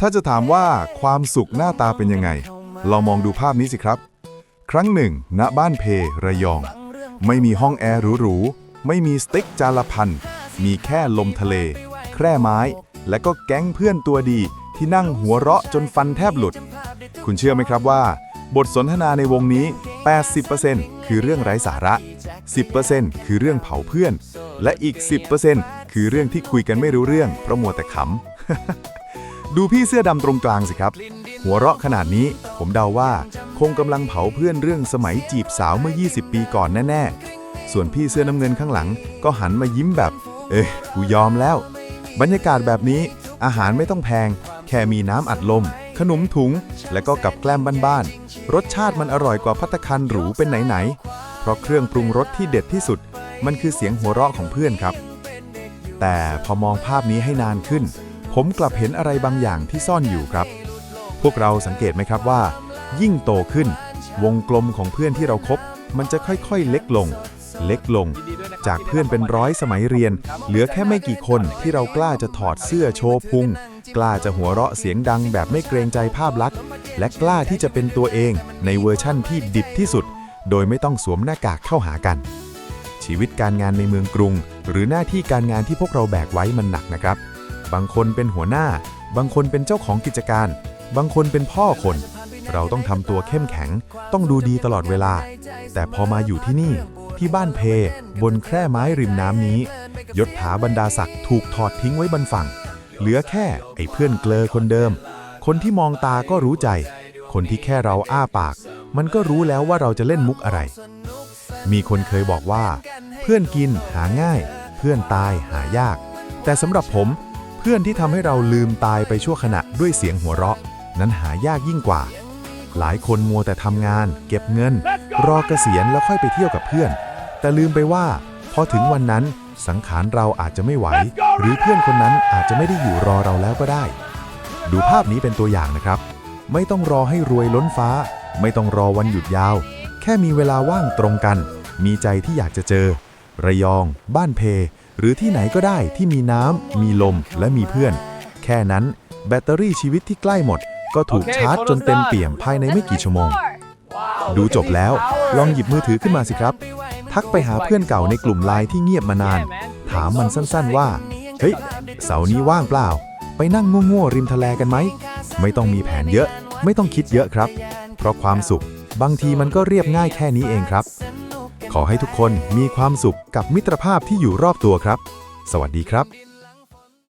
ถ้าจะถามว่าความสุขหน้าตาเป็นยังไงเรามองดูภาพนี้สิครับ ครั้งหนึ่ง ณบ้านเพระยอง ไม่มีห้องแอร์หรูๆ ไม่มีสเต็กจานละพัน มีแค่ลมทะเล แคร่ไม้ และก็แก๊งเพื่อนตัวดีที่นั่งหัวเราะจนฟันแทบหลุด คุณเชื่อไหมครับว่า บทสนทนาในวงนี้ 80%คือเรื่องไร้สาระ 10%คือเรื่องเผาเพื่อน และอีก 10%คือเรื่องที่คุยกันไม่รู้เรื่องเพราะมัวแต่ขำ ดูพี่เสื้อดำตรงกลางสิครับ หัวเราะขนาดนี้ ผมเดาว่า คงกำลังเผาเพื่อนเรื่องสมัยจีบสาวเมื่อ 20 ปีก่อนแน่ๆ ส่วนพี่เสื้อน้ำเงินข้างหลัง ก็หันมายิ้มแบบ เอ้ยกูยอมแล้ว บรรยากาศแบบนี้ อาหารไม่ต้องแพง แค่มีน้ำอัดลม ขนมถุง และก็กับแกล้มบ้านๆ รสชาติมันอร่อยกว่าพัตตาคารหรูเป็นไหนๆ เพราะเครื่องปรุงรสที่เด็ดที่สุด มันคือเสียงหัวเราะของเพื่อนครับ แต่พอมองภาพนี้ให้นานขึ้น ผมกลับเห็นอะไรบางอย่างที่ซ่อนอยู่ครับ พวกเราสังเกตไหมครับว่า ยิ่งโตขึ้น วงกลมของเพื่อนที่เราคบมันจะค่อยๆ เล็กลง เล็กลง จากเพื่อนเป็นร้อยสมัยเรียน เหลือแค่ไม่กี่คนที่เรากล้าจะถอดเสื้อโชว์พุง กล้าจะหัวเราะเสียงดังแบบไม่เกรงใจภาพลักษณ์ และกล้าที่จะเป็นตัวเองในเวอร์ชั่นที่ดิบที่สุด โดยไม่ต้องสวมหน้ากากเข้าหากัน ชีวิตการงานในเมืองกรุง หรือหน้าที่การงานที่พวกเราแบกไว้มันหนักนะครับ บางคนเป็นหัวหน้า บางคนเป็นเจ้าของกิจการ บางคนเป็นพ่อคน เราต้องทำตัวเข้มแข็ง ต้องดูดีตลอดเวลา แต่พอมาอยู่ที่นี่ ที่บ้านเพ บนแคร่ไม้ริมน้ำนี้ ยศถาบรรดาศักดิ์ถูกถอดทิ้งไว้บนฝั่ง เหลือแค่ไอ้เพื่อนเกลอคนเดิม คนที่มองตาก็รู้ใจ คนที่แค่เราอ้าปาก มันก็รู้แล้วว่าเราจะเล่นมุกอะไร มีคนเคยบอกว่า เพื่อนกินหาง่าย เพื่อนตายหายาก แต่สำหรับผม พื่อนที่ทำให้เราลืมตายไปชั่วขณะด้วยเสียงหัวเราะ นั้นหายากยิ่งกว่า หลายคนมัวแต่ทำงาน เก็บเงิน รอเกษียณแล้วค่อยไปเที่ยวกับเพื่อน แต่ลืมไปว่า พอถึงวันนั้นสังขารเราอาจจะไม่ไหว หรือเพื่อนคนนั้นอาจจะไม่ได้อยู่รอเราแล้วก็ได้ ดูภาพนี้เป็นตัวอย่างนะครับ ไม่ต้องรอให้รวยล้นฟ้า ไม่ต้องรอวันหยุดยาว แค่มีเวลาว่างตรงกัน มีใจที่อยากจะเจอ ระยอง บ้านเพ หรือที่ไหนก็ได้ที่มีน้ำ มีลม และมีเพื่อน แค่นั้นแบตเตอรี่ชีวิตที่ใกล้หมด ก็ถูกชาร์จจนเต็มเปี่ยมภายในไม่กี่ชั่วโมง ดูจบแล้วลองหยิบมือถือขึ้นมาสิครับ ทักไปหาเพื่อนเก่าในกลุ่มไลน์ที่เงียบมานาน ถามมันสั้นๆว่า เฮ้ย เสาร์นี้ว่างเปล่า ไปนั่งง่วงๆริมทะเลกันไหม ไม่ต้องมีแผนเยอะ ไม่ต้องคิดเยอะครับ เพราะความสุข บางทีมันก็เรียบง่ายแค่นี้เองครับ ขอให้ทุกคนมีความสุขกับมิตรภาพที่อยู่รอบตัวครับ สวัสดีครับ